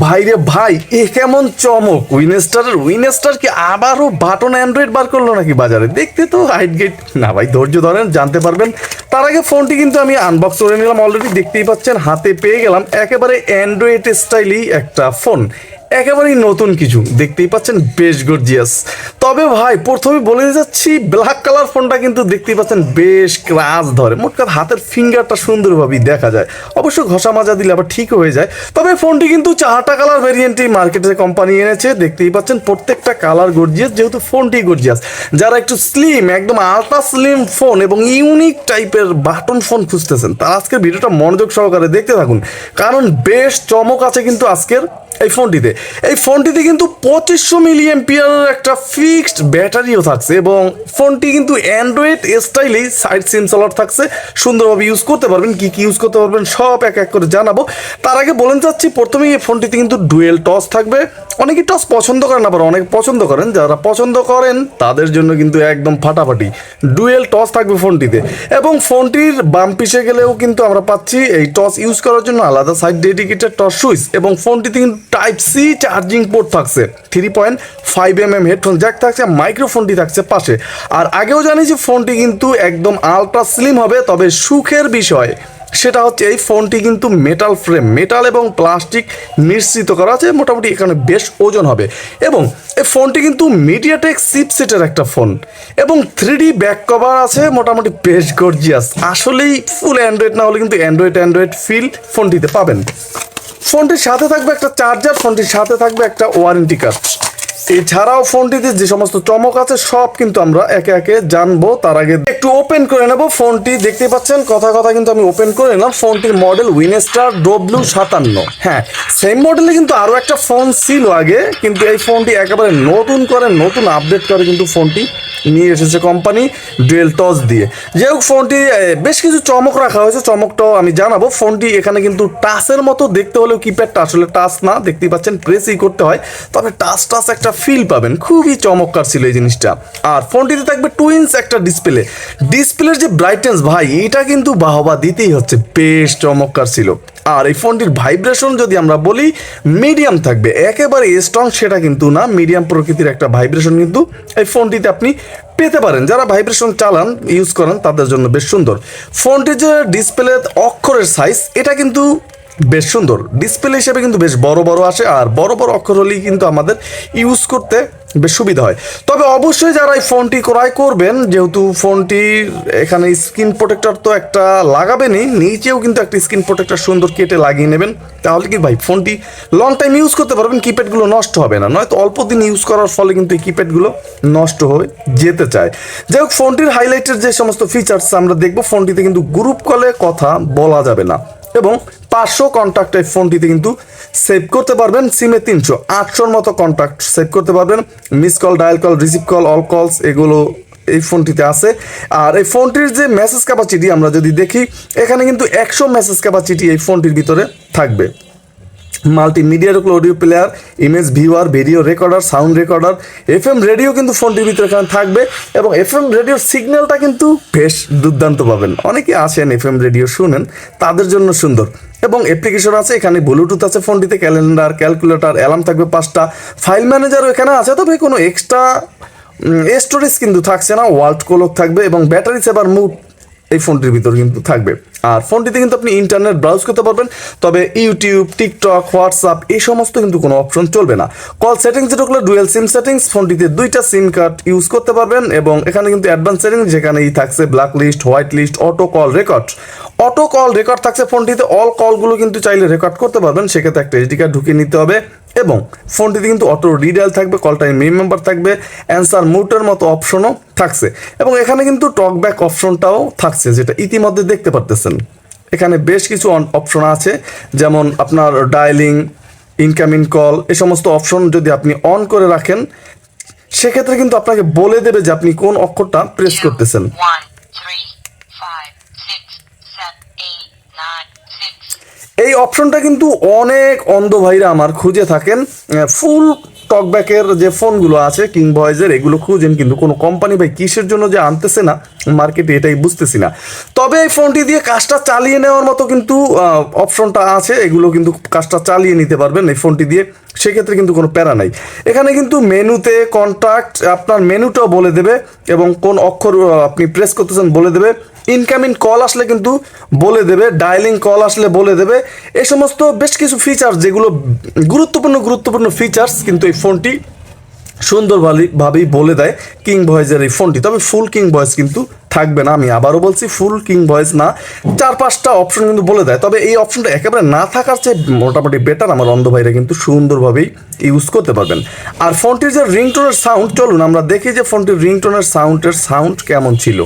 ভাইরে ভাই, এ কেমন চমক? উইনেস্টারের উইনেস্টার কি আবারও বাটন অ্যান্ড্রয়েড বার করল নাকি বাজারে? দেখতে তো হাইট গেট না ভাই, ধৈর্য ধরেন, জানতে পারবেন। তার আগে ফোনটি কিন্তু আমি আনবক্স করে নিলাম। অলরেডি দেখতেই পাচ্ছেন, হাতে পেয়ে গেলাম। একেবারে অ্যান্ড্রয়েড স্টাইলই একটা ফোন একেবারেই নতুন কিছু। দেখতেই পাচ্ছেন বেশ গর্জিয়াস তবে ভাই, প্রথমে বলে যাচ্ছি ব্ল্যাক কালার ফোনটা কিন্তু দেখতেই পাচ্ছেন বেশ ক্রাস ধরে। মোট কথা হাতের ফিঙ্গারটা সুন্দরভাবেই দেখা যায়। অবশ্য ঘষা মাজা দিলে আবার ঠিক হয়ে যায়। তবে ফোনটি কিন্তু চারটা কালার ভেরিয়েন্টই মার্কেটে কোম্পানি এনেছে। দেখতেই পাচ্ছেন প্রত্যেকটা কালার গর্জিয়াস যেহেতু ফোনটি গর্জিয়াস যারা একটু স্লিম একদম আলট্রা স্লিম ফোন এবং ইউনিক টাইপের বাটন ফোন খুঁজতেছেন, তারা আজকের ভিডিওটা মনোযোগ সহকারে দেখতে থাকুন। কারণ বেশ চমক আছে কিন্তু আজকের। এই ফোনটিতে। এই ফোনটিতে কিন্তু পঁচিশশো মিলি এম্পিয়ারের একটা ফিক্সড ব্যাটারিও থাকছে এবং ফোনটি কিন্তু অ্যান্ড্রয়েড স্টাইলেই সাইড সিম সলার থাকছে। সুন্দরভাবে ইউজ করতে পারবেন, কি কী ইউজ করতে পারবেন সব এক এক করে জানাব। তার আগে বলেন চাচ্ছি প্রথমেই এই ফোনটিতে কিন্তু ডুয়েল টস থাকবে। অনেকেই টস পছন্দ করেন আবার অনেক পছন্দ করেন। যারা পছন্দ করেন, তাদের জন্য কিন্তু একদম ফাটাফাটি ডুয়েল টস থাকবে ফোনটিতে। এবং ফোনটির বাম পিছে গেলেও কিন্তু আমরা পাচ্ছি এই টস ইউজ করার জন্য আলাদা সাইড ডেডিকেটেড টস সুইচ। এবং ফোনটিতে কিন্তু টাইপ সি চার্জিং পোর্ট থাকছে three point five M M headphone jack থাকছে মাইক্রোফোনটি থাকছে পাশে। আর আগেও জানি যে ফোনটি কিন্তু একদম আলট্রা স্লিম হবে, তবে সুখের বিষয় সেটা হচ্ছে এই ফোনটি কিন্তু মেটাল ফ্রেম মেটাল এবং প্লাস্টিক মিশ্রিত করা আছে, মোটামুটি এখানে বেশ ওজন হবে। এবং এই ফোনটি কিন্তু মিডিয়াটেক সিপসেটের একটা ফোন এবং থ্রি ব্যাক কভার আছে, মোটামুটি বেশ গর্জিয়াস আসলেই ফুল অ্যান্ড্রয়েড না হলে কিন্তু অ্যান্ড্রয়েড অ্যান্ড্রয়েড ফিল ফোনটিতে পাবেন। ফোনটির সাথে থাকবে একটা চার্জার ফোনটির সাথে থাকবে একটা ওয়ারেন্টি কার্ড এছাড়াও ফোনটিতে যে সমস্ত চমক আছে, সব কিন্তু আমরা একে একে জানব তার আগে। একটু ওপেন করে নেব ফোনটি। দেখতে পাচ্ছেন, কথা কথা কিন্তু আমি ওপেন করে নিলাম। ফোনটির মডেল উইনেস্টার ডব্লিউ সাতান্ন। হ্যাঁ সেম মডেলে কিন্তু আরও একটা ফোন ছিল আগে, কিন্তু এই ফোনটি একেবারে নতুন করে, নতুন আপডেট করে কিন্তু ফোনটি নিয়ে এসেছে কোম্পানি ডুয়েল টস দিয়ে। যাই হোক ফোনটি বেশ কিছু চমক রাখা হয়েছে। চমকটাও আমি জানাব। ফোনটি এখানে কিন্তু টাচের মতো দেখতে হলেও কিপ্যাডটা আসলে টাচ না। দেখতেই পাচ্ছেন প্রেসই করতে হয়। তবে টাচ টাচ একটা ফিল পাবেন। খুবই চমৎকার ছিল এই জিনিসটা। আর ফোনটিতে থাকবে টুইন্স একটা ডিসপ্লে ডিসপ্লের যে ব্রাইটনেস ভাই, এটা কিন্তু বাহবা দিতেই হচ্ছে। বেশ চমৎকার ছিল। আর এই ফোনটির ভাইব্রেশন যদি আমরা বলি মিডিয়াম থাকবে। একেবারে স্ট্রং সেটা কিন্তু না। মিডিয়াম প্রকৃতির একটা ভাইব্রেশন কিন্তু এই ফোনটিতে আপনি পেতে পারেন। যারা ভাইব্রেশন চালান ইউজ করেন, তাদের জন্য বেশ সুন্দর। ফোনটির যে ডিসপ্লে অক্ষরের সাইজ এটা কিন্তু বেশ সুন্দর। ডিসপ্লে হিসেবে কিন্তু বেশ বড় বড় আসে আর বড় বড় অক্ষর হলেই কিন্তু আমাদের ইউজ করতে বেশ সুবিধা হয়। তবে অবশ্যই যারা এই ফোনটি ক্রয় করবেন, যেহেতু ফোনটির এখানে স্ক্রিন প্রোটেক্টর তো একটা লাগাবেনই, নিচেও কিন্তু একটা স্ক্রিন প্রোটেক্টর সুন্দর কেটে লাগিয়ে নেবেন। তাহলে কি ভাই ফোনটি লং টাইম ইউজ করতে পারবেন কিপ্যাডগুলো নষ্ট হবে না। নয়তো অল্প দিন ইউজ করার ফলে কিন্তু এই কিপ্যাডগুলো নষ্ট হয়ে যেতে চায়। যাই হোক ফোনটির হাইলাইটের যে সমস্ত ফিচার্স আমরা দেখব ফোনটিতে কিন্তু গ্রুপ কলে কথা বলা যাবে না। এবং পাঁচশো কন্ট্যাক্ট এই ফোনটিতে কিন্তু সেভ করতে পারবেন। সিমে তিনশো, আটশোর মতো কন্ট্যাক্ট সেভ করতে পারবেন। Miss call dial call receive call all calls এগুলো এই ফোনটিতে আছে। আর এই ফোনটির যে মেসেজ ক্যাপাসিটি আমরা যদি দেখি, এখানে কিন্তু একশো মেসেজ ক্যাপাসিটি এই ফোনটির ভিতরে থাকবে। মাল্টিমিডিয়ার audio player image viewer video recorder sound recorder F M radio কিন্তু ফোনটির ভিতরে এখানে থাকবে এবং এফ এম রেডিওর সিগন্যালটা কিন্তু বেশ দুর্দান্ত পাবেন। অনেকে আসেন এফ এম রেডিও শুনেন, তাদের জন্য সুন্দর। এবং অ্যাপ্লিকেশন আছে, এখানে ব্লুটুথ আছে ফোনটিতে ক্যালেন্ডার ক্যালকুলেটর অ্যালার্ম থাকবে পাঁচটা। ফাইল ম্যানেজারও এখানে আছে, তবে কোনো এক্সট্রা স্টোরেজ কিন্তু থাকছে না ওয়ার্ল্ড কোলক থাকবে এবং ব্যাটারি সেভার মুড এই ফোনটির ভিতর কিন্তু থাকবে। আর ফোনটিতে কিন্তু আপনি ইন্টারনেট ব্রাউজ করতে পারবেন, তবে ইউটিউব টিকটক হোয়াটসঅ্যাপ এই সমস্ত কিন্তু কোনো অপশন চলবে না। কল সেটিংস যেটা ডুয়েল সিম সেটিংস ফোনটিতে দুইটা সিম কার্ড ইউজ করতে পারবেন এবং এখানে কিন্তু অ্যাডভান্স সেটিংস যেখানেই থাকছে black list white list auto call record auto call record থাকছে ফোনটিতে অল কলগুলো কিন্তু চাইলে রেকর্ড করতে পারবেন, সেক্ষেত্রে একটা এসডি কার্ড ঢুকিয়ে নিতে হবে। এবং ফোনটিতে কিন্তু অটো রিডাল থাকবে কল টাইম রিমেম্বার থাকবে অ্যান্সার মুটের মতো অপশনও থাকছে। এবং এখানে কিন্তু টক ব্যাক অপশনটাও থাকছে যেটা ইতিমধ্যে দেখতে পারতেছেন। এখানে বেশ কিছু অপশন আছে যেমন আপনার ডায়ালিং ইনকামিং কল এ সমস্ত অপশন যদি আপনি অন করে রাখেন সেক্ষেত্রে কিন্তু আপনাকে বলে দেবে যে আপনি কোন অক্ষরটা প্রেস করতেছেন। এই অপশনটা কিন্তু অনেক অন্ধ ভাইরা আমার খুঁজে থাকেন। ফুল টকব্যাকের যে ফোনগুলো আছে কিং ভয়েসের এগুলো খুঁজেন কিন্তু কোনো কোম্পানি ভাই কিসের জন্য যে আনতেছে না মার্কেটে এটাই বুঝতেছি না। তবে এই ফোনটি দিয়ে কাজটা চালিয়ে নেওয়ার মতো কিন্তু অপশনটা আছে, এগুলো কিন্তু কাজটা চালিয়ে নিতে পারবেন এই ফোনটি দিয়ে, সেক্ষেত্রে কিন্তু কোনো প্যারা নাই। এখানে কিন্তু মেনুতে কন্ট্যাক্ট আপনার মেনুটাও বলে দেবে এবং কোন অক্ষর আপনি প্রেস করতেছেন বলে দেবে। ইনকামিং কল আসলে কিন্তু বলে দেবে ডায়ালিং কল আসলে বলে দেবে। এই সমস্ত বেশ কিছু ফিচার্স যেগুলো গুরুত্বপূর্ণ গুরুত্বপূর্ণ ফিচার্স কিন্তু এই ফোনটি সুন্দরভাবে, ভাবেই বলে দেয় কিং ভয়েসের এই ফোনটি তবে ফুল কিং ভয়েস কিন্তু থাকবে না, আমি আবারও বলছি ফুল কিং ভয়েস না। চার পাঁচটা অপশন কিন্তু বলে দেয়। তবে এই অপশনটা একেবারে না থাকার চেয়ে মোটামুটি বেটার আমার অন্ধ ভাইরা কিন্তু সুন্দরভাবেই ইউজ করতে পারবেন। আর ফোনটির যে রিংটোনের সাউন্ড চলুন আমরা দেখি যে ফোনটির রিংটোনের সাউন্ডের সাউন্ড কেমন ছিল।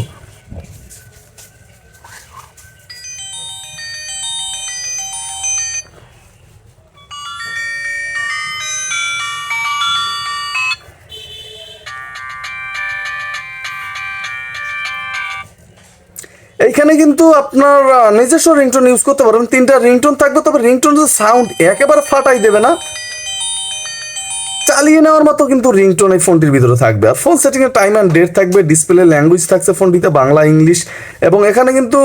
এইখানে কিন্তু আপনার নিজস্ব রিংটোন ইউজ করতে পারবেন। তিনটা রিংটোন থাকবে, তবে রিংটোনের সাউন্ড একেবারে ফাটাই দেবে না। চালিয়ে নেওয়ার মতো কিন্তু রিংটোন এই ফোনটির ভিতরে থাকবে। আর ফোন সেটিং এর টাইম অ্যান্ড ডেট থাকবে ডিসপ্লে ল্যাঙ্গুয়েজ থাকছে ফোনটিতে বাংলা ইংলিশ এবং এখানে কিন্তু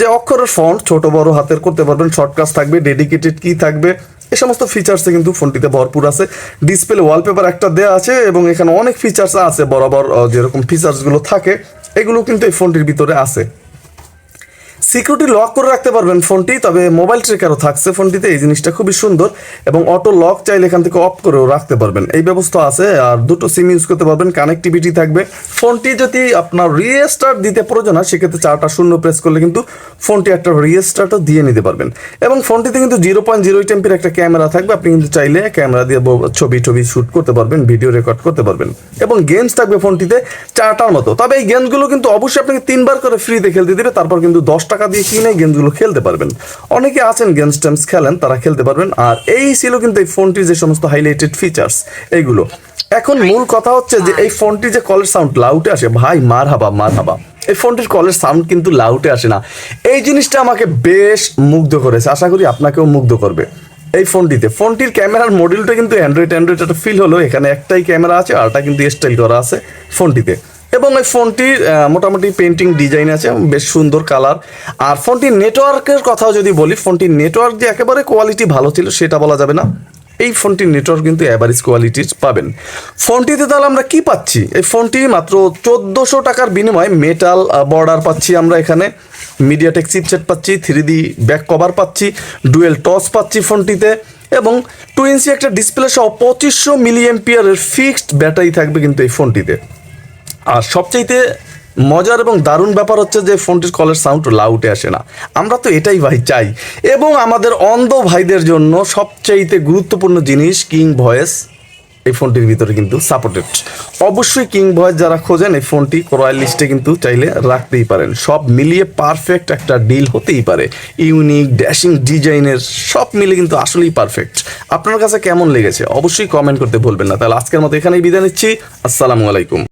যে অক্ষরের ফন্ট ছোট, বড়, হাতের করতে পারবেন শর্টকাট থাকবে ডেডিকেটেড কি থাকবে। এই সমস্ত ফিচার্সে কিন্তু ফোনটিতে ভরপুর আছে। ডিসপ্লে ওয়ালপেপার একটা দেওয়া আছে, এবং এখানে অনেক ফিচার্স আছে, বরাবর যেরকম ফিচার্সগুলো থাকে, এগুলো কিন্তু এই ফোনটির ভিতরে আছে। সিকিউরিটি লক করে রাখতে পারবেন ফোনটি, তবে মোবাইল ট্রেকারও থাকছে ফোনটিতে, এই জিনিসটা খুবই সুন্দর, এবং অটো লক চাইলে এখান থেকে অফ করেও রাখতে পারবেন। এই ব্যবস্থা আছে, আর দুটো সিম ইউজ করতে পারবেন কানেক্টিভিটি থাকবে। ফোনটি যদি আপনার রিস্টার্ট দিতে প্রয়োজন হয়, সেক্ষেত্রে চারটা শূন্য প্রেস করলে কিন্তু ফোনটি একটা রিস্টার্টও দিয়ে নিতে পারবেন। এবং ফোনটিতে কিন্তু জিরো পয়েন্ট জিরো টেম্পের একটা ক্যামেরা থাকবে, আপনি কিন্তু চাইলে ক্যামেরা দিয়ে ছবি টবি শ্যুট করতে পারবেন ভিডিও রেকর্ড করতে পারবেন। এবং গেমস থাকবে ফোনটিতে চারটার মতো। তবে এই গেমসগুলো কিন্তু অবশ্যই আপনাকে তিনবার করে ফ্রিতে খেলতে দেবে, তারপর কিন্তু দশ টাকা দিয়ে কিনে গেমসগুলো খেলতে পারবেন। অনেকে আছেন গেমস টেমস খেলেন, তারা খেলতে পারবেন। আর এই ছিল কিন্তু এই ফোনটির যে সমস্ত হাইলাইটেড ফিচার্স এইগুলো। এখন মূল কথা হচ্ছে যে এই ফোনটি যে কলের সাউন্ড লাউটে আসে, ভাই মার হাবা মার হাবা এই ফোনটির কলের সাউন্ড কিন্তু লাউটে আসে না। এই জিনিসটা আমাকে বেশ মুগ্ধ করেছে, আশা করি আপনাকেও মুগ্ধ করবে। এই ফোনটিতে, ফোনটির ক্যামেরার মডেলটা কিন্তু অ্যান্ড্রয়েড অ্যান্ড্রয়েড একটা ফিল হলো, এখানে একটাই ক্যামেরা আছে আরটা কিন্তু স্টাইল করা আছে ফোনটিতে। এবং এই ফোনটির মোটামুটি পেন্টিং ডিজাইন আছে, বেশ সুন্দর কালার আর ফোনটির নেটওয়ার্কের কথাও যদি বলি, ফোনটির নেটওয়ার্ক যে একেবারে কোয়ালিটি ভালো ছিল, সেটা বলা যাবে না। এই ফোনটির নেটওয়ার্ক কিন্তু অ্যাভারেজ কোয়ালিটির পাবেন। ফোনটিতে তাহলে আমরা কি পাচ্ছি? এই ফোনটি মাত্র চোদ্দোশো টাকার বিনিময়ে মেটাল বর্ডার পাচ্ছি আমরা এখানে। মিডিয়াটেক চিপসেট পাচ্ছি থ্রি ডি ব্যাক কভার পাচ্ছি ডুয়েল টস পাচ্ছি ফোনটিতে। এবং টু ইঞ্চি একটা ডিসপ্লে সহ পঁচিশশো মিলি এম্পিয়ারের ফিক্সড ব্যাটারি থাকবে কিন্তু এই ফোনটিতে। আর সবচাইতে মজার এবং দারুণ ব্যাপার হচ্ছে যে ফোনটির কলের সাউন্ড লাউটে আসে না। আমরা তো এটাই ভাই চাই। এবং আমাদের অন্ধ ভাইদের জন্য সবচাইতে গুরুত্বপূর্ণ জিনিস কিং ভয়েস এই ফোনটির ভিতরে কিন্তু সাপোর্টেড অবশ্যই কিং ভয়েস যারা খোঁজেন এই ফোনটি রয়্যাল লিস্টে কিন্তু চাইলে রাখতেই পারেন। সব মিলিয়ে পারফেক্ট একটা ডিল হতেই পারে। ইউনিক ড্যাশিং ডিজাইনের সব মিলে কিন্তু আসলেই পারফেক্ট আপনার কাছে কেমন লেগেছে? অবশ্যই কমেন্ট করতে ভুলবেন না। তাহলে আজকের মতো এখানেই বিদায় নিচ্ছি। আসসালামু আলাইকুম।